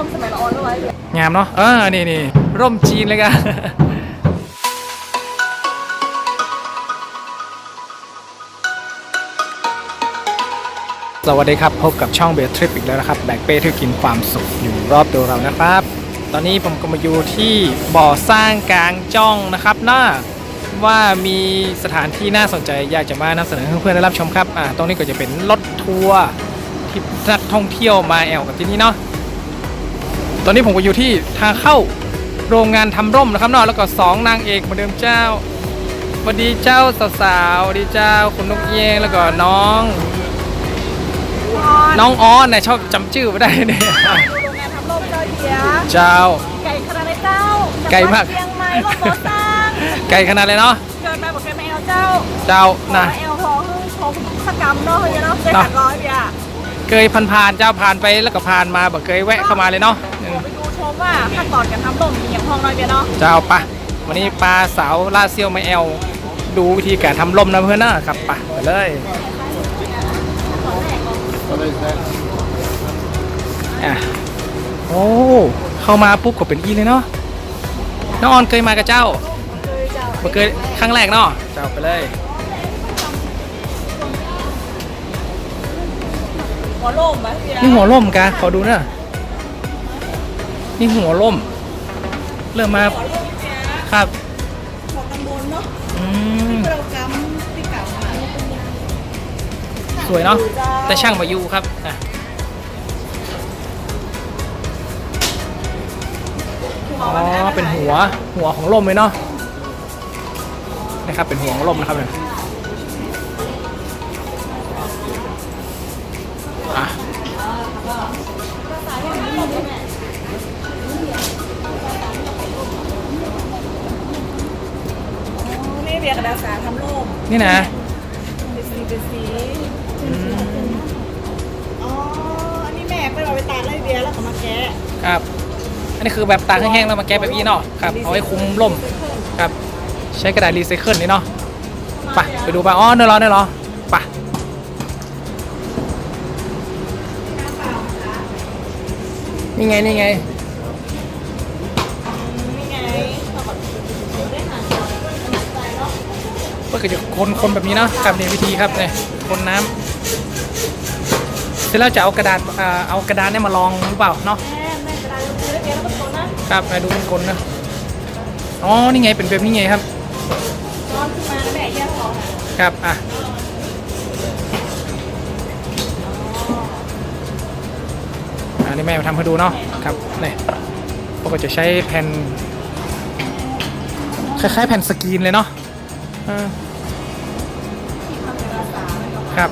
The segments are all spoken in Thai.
ทำสมัยละออนแล้วยงามเนาะเออนี่นี่ร่มจีนเลยกันสวัสดีครับ พบกับช่องเบทริปอีกแล้วนะครับ แบกเป้ที่กินความสุขอยู่รอบตัวเรานะครับ ตอนนี้ผมก็มาอยู่ที่บ่อสร้างกลางจ้องนะครับนะว่ามีสถานที่น่าสนใจอยากจะมานำเสนอให้เพื่อนๆได้รับชมครับอ่าตรงนี้ก็จะเป็นรถทัวร์ที่นักท่องเที่ยวมาแอวกันที่นี่เนาะ ตอนนี้ผมก็อยู่ที่ทางเข้าโรงงานทำร่มนะครับเนาะแล้วก็สองนางเอกเหมือนเดิมเจ้าสวัสดีเจ้าสาวๆสวัสดีเจ้าคุณนกเยงแล้วก็น้อง น้องออนเนี่ยชอบจำชื่อไม่ได้เนี่ยดูโรงงานทำร่มเจ้าเดียเจ้า ไก่ขนาดไรเจ้าไก่มาก เชียงใหม่ร่มบ่อสร้างไกลขนาดเลยเนาะเกิดมาบอกแกไม่เอาเจ้าเจ้านะนะเอลพอคือโชว์สกรรมเนาะเฮ้ยเนาะได้เนาะหัดร้อยเดีย เคยผ่านๆเจ้าผ่านไปแล้วก็ผ่านมาแบบเคยแวะเข้ามาเลยเนาะอื มไปดูชมว่าขั้นตอนการทำร่มมีอย่างห้องน้อยเดียเนาะเจ้าปะวันนี้ปลาสาวลาดเซียวไม่แอลดูวิธีการทำร่มนะเพื่อนนะครับปะไปเลยอะโอ้เข้ามาปุ๊บก็เป็นอีเลยเนาะน้องออนเคยมากับเจ้าคือเจ้าบ่เคยครั้งแรกเนาะเจ้าไปเลยหัวโล่มไหมเดียนี่หัวร่มกะขอดูหนะ นี่หัวร่ม เริ่มมาหัวโล่มเดียครับของตำบลเนาะอืมเรากำที่เก่ามาสวยเนาะแต่ช่างมาอยู่ครับอะอ๋อเป็นหัวหัวของร่มเลยเนาะนะครับเป็นหัวของร่มนะครับเนี่ย เบียร์กระดาษสาทำร่มนี่นะ เป็นสีเป็นสีอืมอ๋อ อันนี้แม่ไปเอาไปตากไล่เบียร์แล้วก็มาแกะครับ อันนี้คือแบบตากแห้งๆแล้วมาแก้แบบนี้เนาะครับเอาไว้คุมร่มครับ ใช้กระดาษรีไซเคิลนี่เนาะไปไปดูไปอ๋อเนื้อร้อนเนื้อร้อนไปนี่ไงนี่ไง ก็คือจะคนคนแบบนี้เนาะกับในวิธีครับเนี่ยคนน้ำเสร็จแล้วจะเอากระดาษอ่าเอากระดาษเนี่ยมาลองหรือเปล่าเนาะครับมาดูเป็นคนนะอ๋อนี่ไงเป็นแบบนี้ไงครับร้อนขึ้นมาแล้วแม่แยกขอครับอะอันนี้แม่มาทำให้ดูเนาะครับนี่พวกก็จะใช้แผ่นคล้ายๆแผ่นสกรีนเลยเนาะ ครับ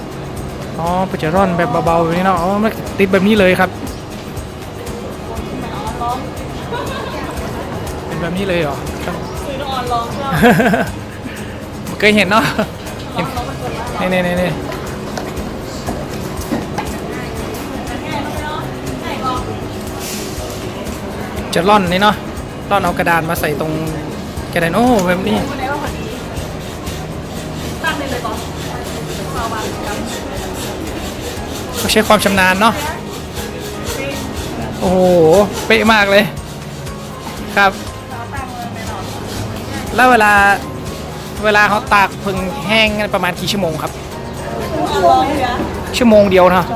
อ๋อเพื่อจะร่อนแบบเบาๆแบบนี้เนาะ อ๋อมันติดแบบนี้เลยครับ เป็นแบบนี้เลยเหรอครับซื้อน้ำออนลองก็เคยเห็นเนาะลองลองมันกดว่านี่นี่นี่นี่ง่ายเนาะไหนบอกจะร่อนนี่เนาะร่อนเอากระดานมาใส่ตรงกระดานโอ้แบบนี้ เองกันเขาใช้ความชำนาญเนาะโอ้โห เป๊ะมากเลย ครับ แล้วเวลาเวลาเขาตากพึ่งแห้งประมาณกี่ชั่วโมงครับออนลองเบียร์ชั่วโมงเดียวเนาะ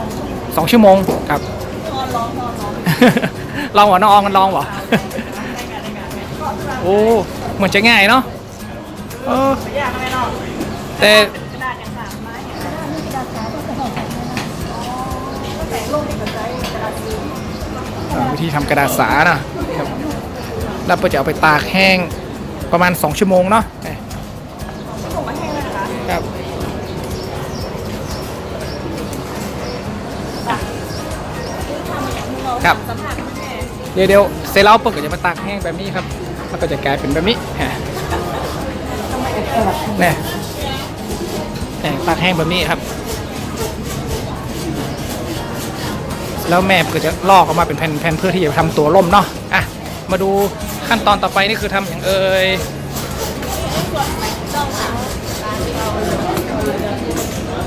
สองชั่วโมงครับลองออนลองลองเหรอน้องอองกันลองเหรอโอ้เหมือนจะง่ายเนาะแต่ วิธีทำกระดาษสานะครับแล้วก็จะเอาไปตากแห้งประมาณ 2 ชั่วโมงเนาะนี่ส่งมาให้เลยนะคะครับครับสัมผัสแม่เดี๋ยวเดี๋ยวเสร็จแล้วปุ๊บก็จะมาตากแห้งแบบนี้ครับแล้วก็จะกลายเป็นแบบนี้ฮะนี่นี่ตากแห้งแบบนี้ครับ แล้วแม่ก็จะลอกออกมาเป็นแผ่นๆเพื่อที่จะทำตัวร่มเนาะอะมาดูขั้นตอนต่อไปนี่คือทำอย่างเอ่ยจ้องค่ะการ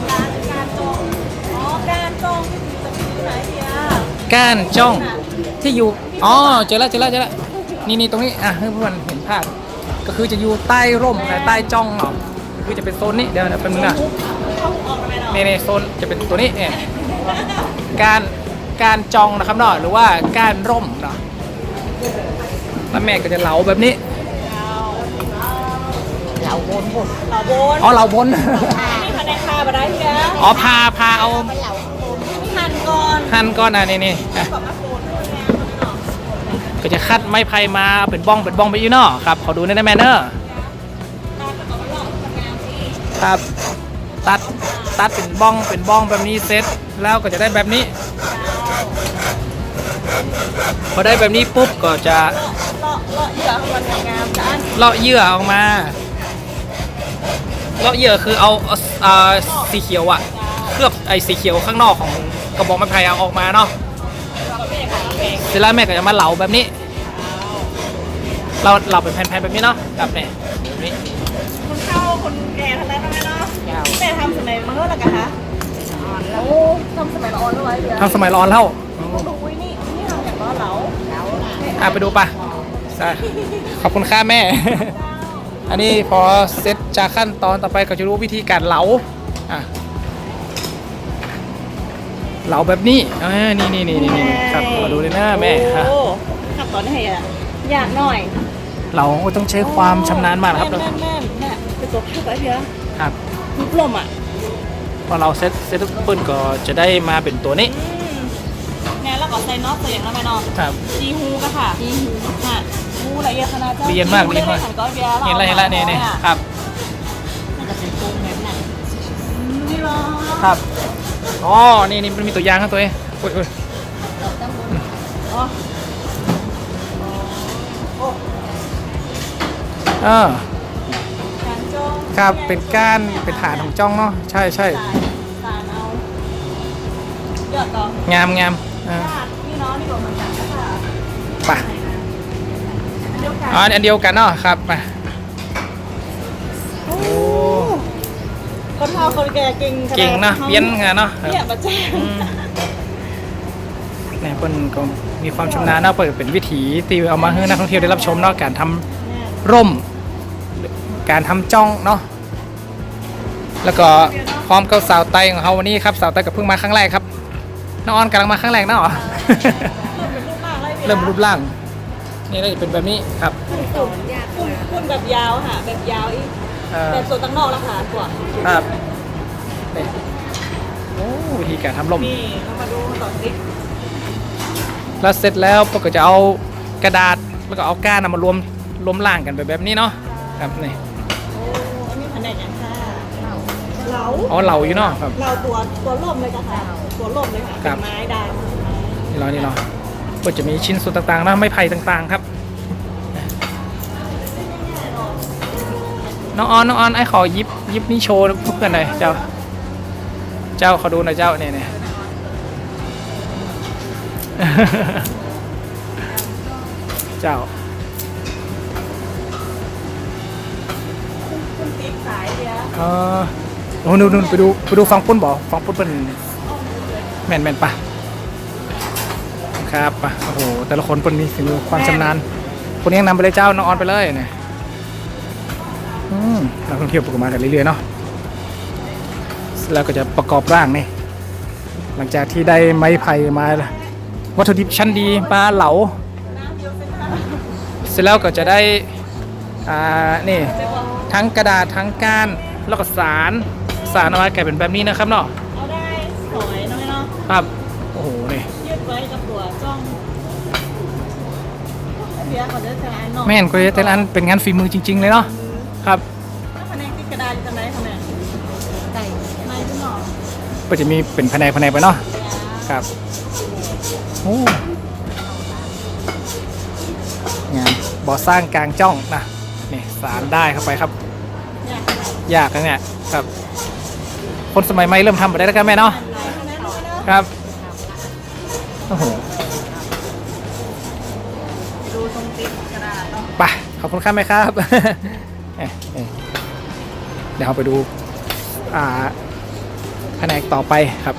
การการจองอ๋อการจองที่จะมีไหนเดียก้านจ้องที่อยู่อ๋อเจอแล้วเจอแล้วเจอแล้วนี่นี่ตรงนี้อะให้เพื่อนเห็นภาพก็คือจะอยู่ใต้ร่มแต่ใต้จ้องเนาะคือจะเป็นโซนนี้เดี๋ยวนะเป็นมึงนะนี่นี่โซนจะเป็นตัวนี้เนี่ยการ การจองนะครับเนาะหรือว่าการร่มเนาะแล้วแม่ก็จะเหลาแบบนี้เหลาบนบนเหลาบนอ๋อเหลาบนนี่คะแนนคาบะได้เพียอ๋อพาพาเอาเหลาหั่นก่อนหั่นก้อนอะนี่นี่อะก่อนมาโคนก็จะคัดไม้ไผ่มาเป็นบ้องเป็นบ้องไปอยู่เนาะครับขอดูหน่อยนะแม่เนอะครับตัดตัดเป็นบ้องเป็นบ้องแบบนี้เสร็จแล้วก็จะได้แบบนี้ พอได้แบบนี้ปุ๊บก็จะเลาะเลาะเหยื่อของมันงามๆจ้านเลาะเหยื่อออกมาเลาะเหยื่อคือเอาเอาอ่าสีเขียวอะเคลือบไอ้สีเขียวข้างนอกของกระบอกไม้ไผ่เอาออกมาเนาะเราก็เป็นของเราเองเสร็จแล้วแม่ก็จะมาเหลาแบบนี้ เราเหลาเป็นแผ่นๆแบบนี้เนาะแบบนี้แบบนี้คุณเข้าคนแก่ทั้งนั้นทั้งนั้นเนาะยาวแม่ทำสมัยเมื่อไหร่กันคะ โอ้ทำสมัยละออนแล้วไว้เดี๋ยวทำสมัยร้อนแล้วดูอุ้ยนี่นี่ทำอย่างร้อนเหลาเหลาอะไปดูปะใช่ขอบคุณค่าแม่ อันนี้พอเสร็จจากขั้นตอนต่อไปก็จะรู้วิธีการเหลาอะเหลาแบบนี้อ่านี่นี่นี่นี่นี่ครับมาดูเลยนะแม่ฮะโอ้ขับตอนนี้อะยากหน่อยเราต้องใช้ความชำนาญมากนะครับแม่นแม่นแม่นเป็นตัวพักไว้เพียครับทุกลมอะ พอเราเซ็ตเซ็ตปืนก็จะได้มาเป็นตัวนี้อืมแม่แล้วก็ใส่น็อตใส่อย่างนั้นไหมเนาะครับจีฮูก็ค่ะจีฮูค่ะฮูละเอียดขนาดเจ้าเรียนมากจีฮูเรียนมากได้หันก้อนเบียร์เห็นแล้วเห็นแล้วเนี่ยเนี่ยครับน่าจะเป็นโค้งแบบนั้นนี่เหรอครับอ๋อนี่นี่มันมีตัวอย่างครับตัวเองอุ้ยอุ้ยอ๋อเออการจ้อง ครับเป็นก้านเป็นฐานของจ้องเนาะใช่ใช่สายสารเอาเยอะต่องามงามเออญาติพี่น้องนี่บอกเหมือนกันนะคะไปอันเดียวกันอ๋ออันเดียวกันเนาะครับไปโอ้คนเฒ่าคนแก่เก่งขดเก่งเนาะเบี้ยนงานเนาะครับเนี่ยประแจ้งอืมเนี่ยเพิ่นก็มีความชำนาญเนาะเปิดเป็นวิถีที่เอามาให้นักท่องเที่ยวได้รับชมเนาะการทำร่ม การทำจ้องเนาะแล้วก็พร้อมกับสาวไตของเขาวันนี้ครับสาวไตกับเพิ่งมาครั้งแรกครับน้องออนกำลังมาครั้งแรกเนาะเริ่มเป็นรูปร่างเลยเริ่มรูปร่างนี่ก็จะเป็นแบบนี้ครับคุณคุณคุณแบบยาวค่ะแบบยาวอีกเอ่อแบบส่วนตั้งนอกราคาตัวครับนี่โอ้วิธีการทำร่มนี่เรามาดูต่อสิแล้วเสร็จแล้วปก็จะเอากระดาษแล้วก็เอาก้านเอามารวมรวมล่างกันแบบแบบนี้เนาะครับนี่ เหลาเอาเหลาอยู่เนาะครับ เราตัวตัวล่มเลยจ้ะค่ะตัวล่มเลยค่ะครับเป็นไม้ได้ไม้นี่เรานี่เราก็จะมีชิ้นส่วนต่างๆนะไม้ไผ่ต่างๆครับ น้องออนน้องออนไอ้ขอยิบยิบนี่โชว์เพื่อนหน่อยเจ้า เจ้าขอดูหน่อยเจ้าเนี่ยเนี่ย เจ้า คุณติ๊กสายเดียวเออ โอ้นู่นนู่นไปดูไปดูฟังปุ้นบ่ฟังปุ้นเป็นแมนแมนปะครับปะโอ้โหแต่ละคนเป็นมีฝีมือความชำนาญคนนี้ยังนำไปเลยเจ้าน้องออนไปเลยเนี่ยอืมนักท่องเที่ยวปกมากันเรื่อยๆเนาะแล้วก็จะประกอบร่างนี่หลังจากที่ได้ไม้ไผ่มาวัตถุดิบชั้นดีมาเหลา เสร็จแล้วก็จะได้อ่านี่ทั้งกระดาษทั้งก้านแล้วก็สาร สารเอาไว้กลายเป็นแบบนี้นะครับเนาะเอาได้สวยน้อยเนาะครับโอ้โหนี่ยืดไว้กับตัวจ้องเบียร์ขอเดินทางอันเนาะแม่นก็แต่ละอันเป็นงานฝีมือจริง ๆ เลยเนาะครับถ้าแผนกติดกระดาษอยู่ตรงไหนคะแม่ไก่ไม้ขึ้นหน่อก็จะมีเป็นแผนกแผนกไปเนาะครับโอ้งานบ่อสร้างกลางจ้องนะนี่สารได้เข้าไปครับอยากอะไรยากนะเนี่ยครับ คนสมัยใหม่เริ่มทำแบบนี้แล้วกันแม่เนาะครับโอ้โหไปขอบคุณครับแม่ครับเดี๋ยวเราไปดูอ่าแผนกต่อไปครับ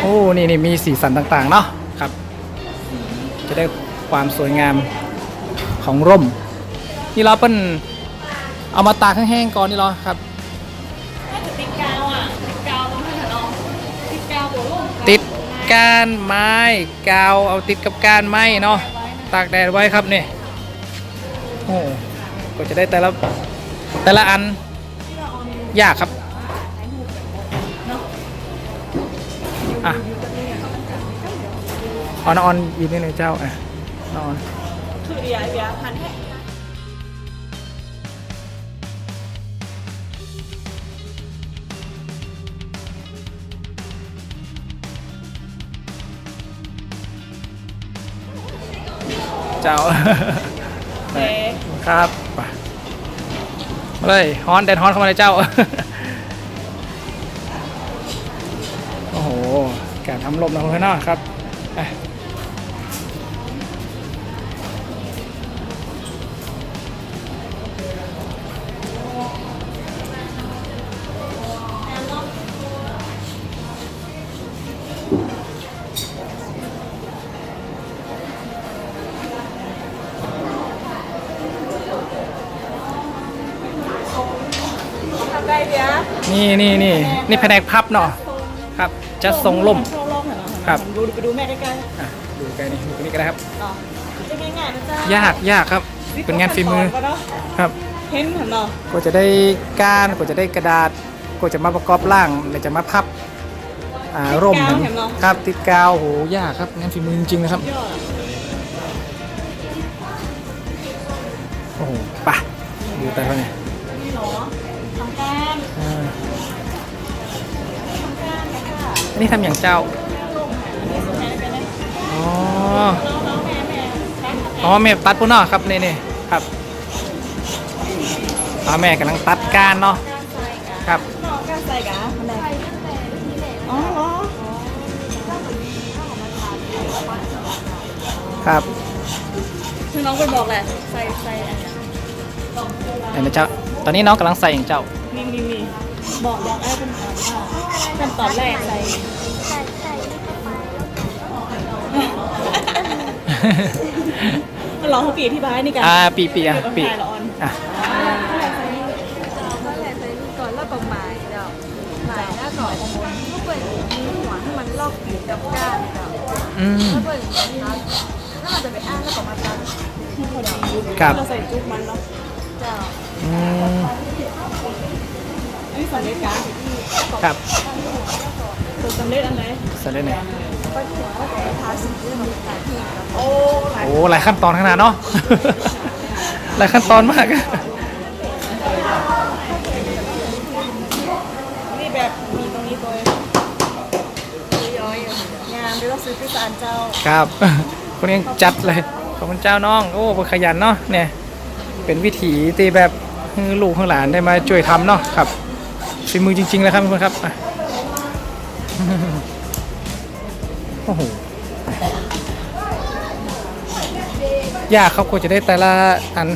โอ้ นี่นี่มีสีสันต่าง ๆ เนาะครับ จะได้ ความสวยงามของร่ม นี่เราเป็นเอามาตากให้แห้งก่อนนี่เหรอครับถ้าจะติดกาวอะติดกาวมันให้เราติดกาวหัวลงติดก้านไม้กาวเอาติดกับก้านไม้เนาะตากแดดไว้ครับนี่โอ้ก็จะได้แต่ละแต่ละอันยากครับอะออนออนยืนนี่เลยเจ้าอะ ออนคือเดียเดียพันแห้เจ้าเต้ครับไปมาเลยฮอนแดนฮอนเข้ามาเลยเจ้า โอ้โหการทำลมนะคุณน้องครับอะ นี่นี่นี่นี่แผนกพับเนาะครับจะทรงล่มโชว์ล่มเหรอครับ ดูไปดูแม่ใกล้อะดูไกลนี่ดูตรงนี้ก็ได้ครับๆอ๋อจะง่ายๆนะจ๊ะยากยากครับ เป็นงานฝีมือครับ เห็นเหรอเนาะกว่าจะได้ก้านกว่าจะได้กระดาษกว่าจะมาประกอบร่างแล้วจะมาพับอ่าร่มถึงครับติดกาวโหยากครับงานฝีมือจริงๆนะครับยอดโอ้โหไปะดูแต่ละเนี่ยนี่เหรอทำการอ่าทำการค่ะ อันนี้ทำอย่างเจ้าอันนี้สุดท้ายเป็นอะไรอ๋อน้องๆแม่แม่แม่อ๋อแม่ตัดปุ่นเนาะครับนี่นี่ครับอ๋อแม่กำลังตัดก้านเนาะการใส่กะครับน้องการใส่กะอะไรอ๋อเหรอครับคือน้องไปบอกแหละใส่ใส่อะไรนะอันนี้เจ้า ตอนนี้น้องกำลังใส่อย่างเจ้า มีมีมีบอกบอกไอ้เป็นตอนว่าขั้นตอนแรกใส่ลองเขาปีอธิบายนี่กันอ่าปีปีอะปีออนอะเมื่อไหร่ใส่ก่อนแล้วก็หมายดี๋ยวหมายแล้วก่อนก็เปิดมีหัวให้มันลอกอยู่กับก้านดอืมแล้วเปิดอย่างนี้ครับถ้ามันจะไปอ้างแล้วก็มาตัดครับเราใส่จุ๊บมันเนาะเจ้า นนี้สำเร็จการครับส่วนสำเร็จอันไหนใส่ได้ไหนก็ถือว่าเป็นทาสีเรื่องมีการที่ครับโอ้หลายโอ้หลายขั้นตอนขนาดเนาะ หลายขั้นตอนมากนี่แบบมีตรงนี้ตัวย้อยๆงามไม่ต้องซื้อที่ศาลเจ้า ครับ คนนี้จัดเลยขอบคุณเจ้าน้อง โอ้ขยันเนาะเนี่ย เป็นวิถีตีแบบให้ลูกข้างหลานได้มาช่วยทำเนาะครับ ฝีมือจริงๆเลยครับทุกคนครับอะโอ้โหยากครับกว่าจะได้แต่ละอัน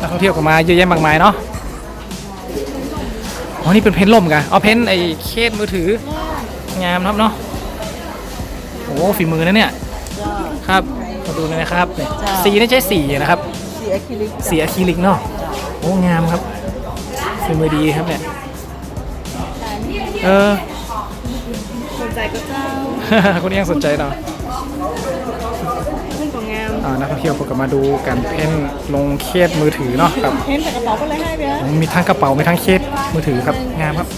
นักท่องเที่ยวก็มาเยอะแยะมากมายเนาะอ๋อนี่เป็นเพนท์ล่มกันเอาเพนท์ไอ้เคสมือถืองามครับเนาะโอ้ฝีมือนะเนี่ยครับมาดูเลยนะครับเนี่ยสีนี่ใช้สีนะครับสีอะคริลิกสีอะคริลิกเนาะ โอ้งามครับฝีมือดีครับเนี่ย เออ สนใจก็เจ้าคนนี้ยังสนใจเนาะขึ้นของงามอ่านักท่องเที่ยวก็มาดูการเพ้นลงเคสมือถือเนาะครับ เห็นแต่กระเป๋าก็เลยให้ไปฮะมีทั้งกระเป๋า มีทั้งเคสมือถือครับ งามครับ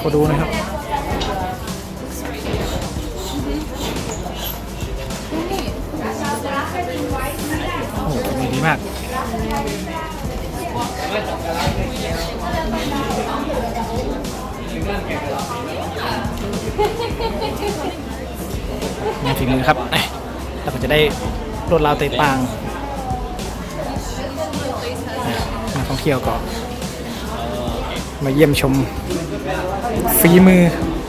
ขอดูหนะครับ โอ้โหฝีมือดีมาก งานฝีมือครับเราก็จะได้รวดราวเตะต่างนักท่องเที่ยวก็มาเยี่ยมชมฝีมือ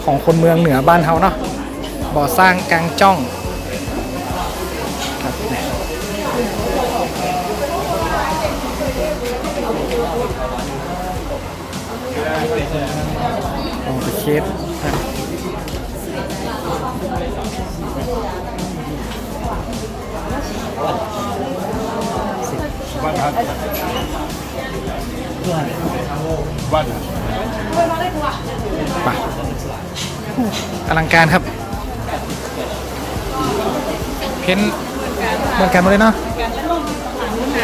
ของคนเมืองเหนือบ้านเฮาเนาะบ่อสร้างกลางจ้องครับเนี่ย โอ้ไปเคสอะไปอลังการครับ เพ้นเหมือนกันหมดเลยเนาะ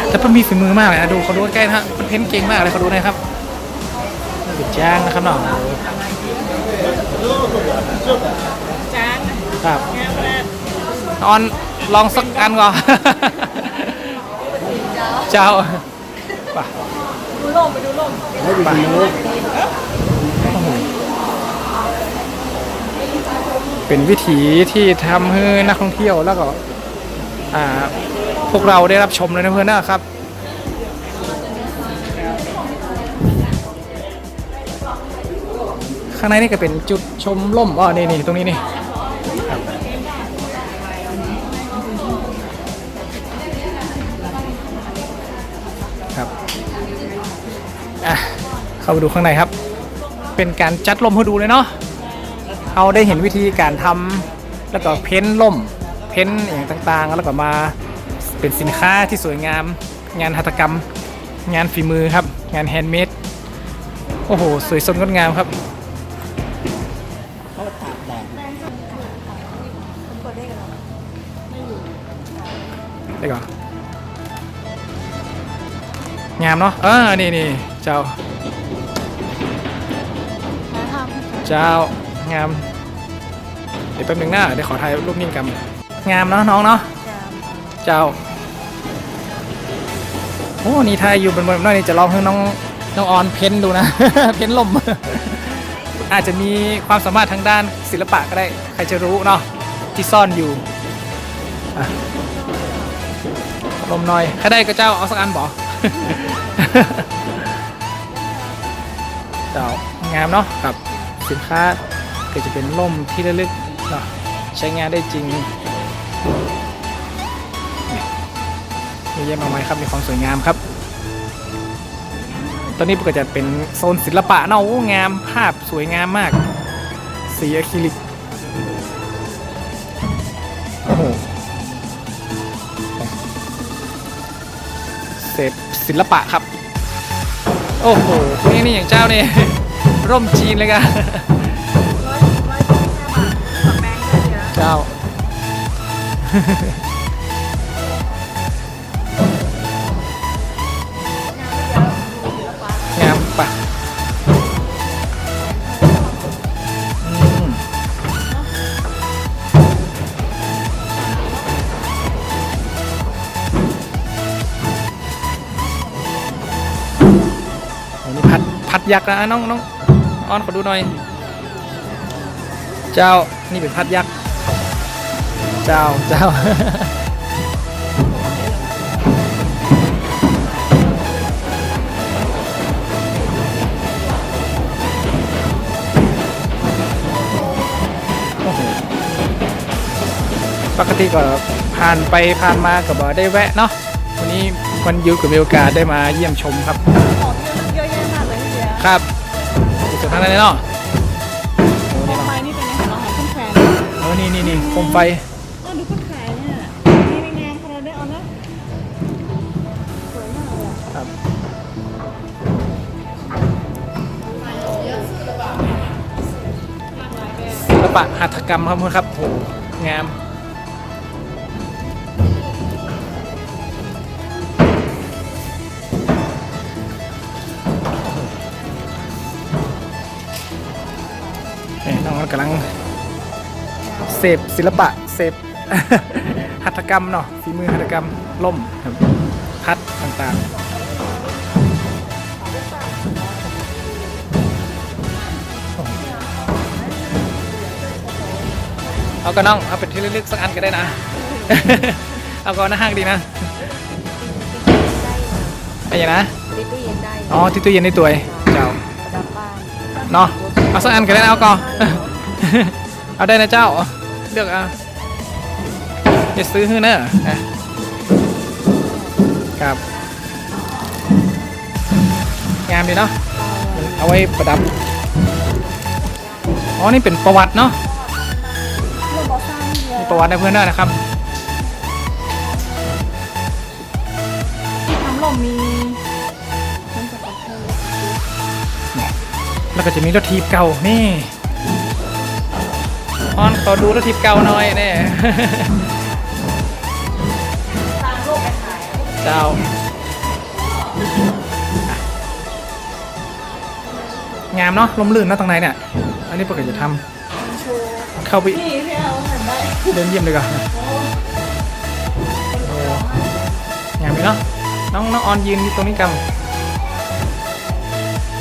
แต่เพิ่นมีฝีมือมากเลยนะดูเขาดูใกล้ๆนะฮะเพ้นเก่งมากเลยเขาดูนะครับเป็นจ้างนะครับน้อง จานครับงามมากออนลองสักอันก่อน เจ้าไปดูลมไปดูลมไปโอ้โหเป็นวิถีที่ทำให้นักท่องเที่ยวแล้วก็อ่าพวกเราได้รับชมเลยนะเพื่อนนะครับ ข้างในนี่ก็เป็นจุดชมล่มอ๋อนี่นี่ตรงนี้นี่ครับอะเข้าไปดูข้างในครับ เป็นการจัดล่มให้ดูเลยเนาะเราได้เห็นวิธีการทำแล้วก็เพ้นล่ม เพ้นอย่างต่างๆ แล้วก็มาเป็นสินค้าที่สวยงาม งานหัตถกรรม งานฝีมือครับ งานแฮนด์เมดโอ้โห สวยสดงดงามครับ ได้ก่อนงามเนาะเออนี่นี่เจ้า เจ้างาม เดี๋ยวแป๊บหนึงหน้าเดี๋ยวขอถ่ายรูปนิ่งกันงามเนาะน้องเนาะเจ้าโอ้นี่ถ่ายอยู่บนบนน้อยนี่จะลองให้น้องน้องออนเพ้นดูนะ เพ้นลม อาจจะมีความสามารถทางด้านศิลปะก็ได้ใครจะรู้เนาะที่ซ่อนอยู่อะ ลมหน่อยใครได้ก็เจ้าเอาสักอันบ่เจ้างามเนาะกับสินค้าก็จะเป็นล่มที่ระลึกเนาะใช้งานได้จริงนี่มีเยี่ยมมากมายครับมีความสวยงามครับ ตอนนี้ก็จะเป็นโซนศิลปะเนาะโอ้งามภาพสวยงามมาก สีอะคริลิกโอ้โห เศษศิลปะครับ โอ้โหนี่นี่อย่างเจ้านี่ ร่มจีนเลยกันร้อยร้อยสิบห้าบาทกับแบงค์ด้วยเดี๋ยวเจ้า อ้นี่พัดยักษ์นะน้องน้องอ้อนขอดูหน่อย เจ้านี่เป็นพัดยักษ์เจ้าเจ้าโอ้โหปกติก็ผ่านไปผ่านมาก็บ่ได้แวะเนาะวันนี้วันยุดก็มีโอกาสได้มาเยี่ยมชมครับ ครับสุดท้ายเลยเนาะโอ้มนี่องเนาะไม้นี่เป็นยังไงเราหาขึ้นแขวนโอ้นี่นี่นี่โคมไฟเออดูคนขายเนี่ยนี่ในงานขนาดได้เอานะสวยมากเลยอะครับ ศิลปะหัตถกรรมครับเพื่อนครับโหงาม กำลังเสพศิลปะเสพหัตถกรรมเนาะฝีมือหัตถกรรมล่มครับพัดต่างๆเอาก็น้องเอาเป็นที่ลึกๆสักอันก็ได้นะ เอาก็หน้าห้างดีนะไอ้ยังนะติดตู้เย็นได้ อ๋อที่ตู้เย็นในตัวเองเจ้าประดับบ้านเนาะเอาสักอันก็ได้นะเอาก่อน เอาได้นะเจ้า เลือกเอาจะซื้อให้เนอะอะครับ งามดีเนาะมันเอาไว้ประดับ อ๋อ นี่เป็นประวัติเนาะเรื่องบอสร้างเยมีอะประวัติในเพื่อนด้วยนะครับที่ทำลมมีมันจะกับเธอแล้วก็จะมีรถทีบเก่านี่ ออนขอดูรถทีบเก่าหน่อยแน่ตามโลกไปขายเจ้าอะงามเนาะลมลื่นเนะตรงไหนเนี่ย อันนี้ปกติจะทโชว์ำเข้าไปนี่พี่เอาห็นได้เดินเยี่ยมเลยก่อนโอ้งามไหมเนาะน้องน้องออนยืนอยู่ตรงนี้กัน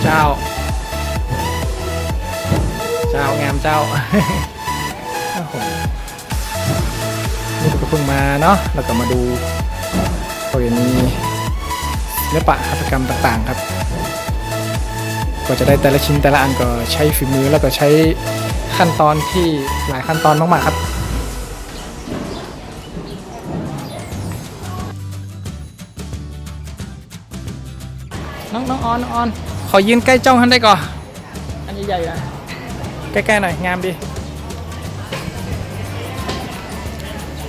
เจ้า เจ้างามเจ้า เพิ่งมาเนาะแล้วก็มาดูประเพณีศิลปะหัตถกรรมต่างๆครับกว่าจะได้แต่ละชิ้นแต่ละอันก็ใช้ฝีมือแล้วก็ใช้ขั้นตอนที่หลายขั้นตอนมากๆครับ น้องน้องออนน้องออน ขอยืนใกล้จ้องท่านได้ก่อน อันใหญ่ๆนะใกล้ๆหน่อย งามดี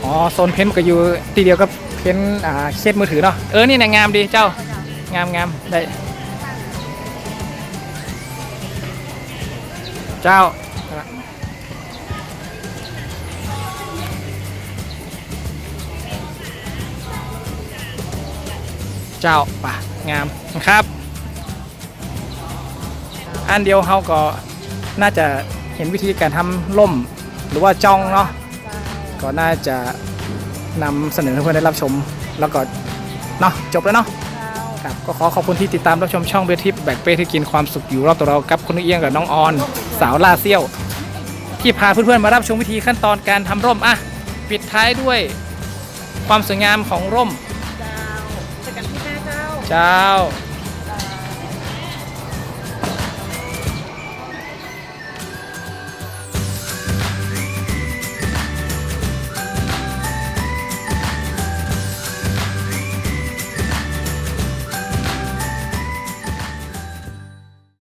อ๋อโซนเพ้นท์ก็อยู่ทีเดียวกับเพ้นท์อ่าเคสมือถือเนาะเออนี่นะงามดีเจ้างามงามได้เจ้าเจ้าป่ะงามนะครับ อันเดียวเขาก็น่าจะเห็นวิธีการทำล่มหรือว่าจ้องเนาะ ก็น่าจะนำเสนอให้เพื่อนได้รับชม แล้วก็เนาะจบแล้วเนาะครับก็ขอขอบคุณที่ติดตามรับชมช่องเบทิปแบกเป้ที่กินความสุขอยู่รอบตัวเรากับคุณนุ้ยเอียงกับน้องออน สาวลาเซี่ยว ที่พาเพื่อนๆมารับชมวิธีขั้นตอนการทำร่มอะปิดท้ายด้วยความสวยงามของร่ม เจอกันที่หน้าเจ้า เจ้า